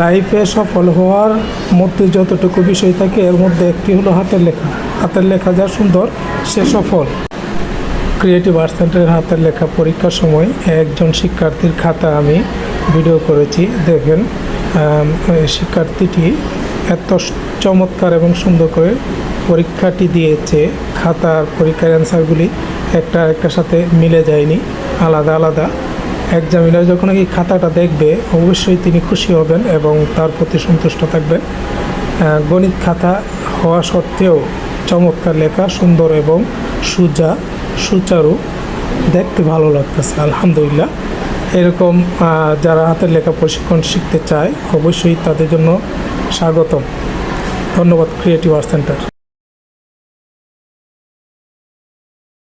লাইফে সফল হওয়ার মধ্যে যতটুকু বিষয় থাকে, এর মধ্যে একটি হলো হাতের লেখা। হাতের লেখা যা সুন্দর, সে সফল। ক্রিয়েটিভ আর্টস সেন্টারের হাতের লেখা পরীক্ষার সময় একজন শিক্ষার্থীর খাতা আমি ভিডিও করেছি। দেখেন শিক্ষার্থীটি এত চমৎকার এবং সুন্দর করে পরীক্ষাটি দিয়েছে। খাতার পরীক্ষার অ্যান্সারগুলি একটা একটার সাথে মিলে যায়নি, আলাদা আলাদা। এক্সামিনার যখন এই খাতাটা দেখবে, অবশ্যই তিনি খুশি হবেন এবং তার প্রতি সন্তুষ্ট থাকবেন। গণিত খাতা হওয়া সত্ত্বেও চমৎকার লেখা, সুন্দর এবং সুজা, সুচারু, দেখতে ভালো লাগতেছে, আলহামদুলিল্লাহ। এরকম যারা হাতের লেখা প্রশিক্ষণ শিখতে চায়, অবশ্যই তাদের জন্য স্বাগতম। ধন্যবাদ ক্রিয়েটিভ আর্ট সেন্টার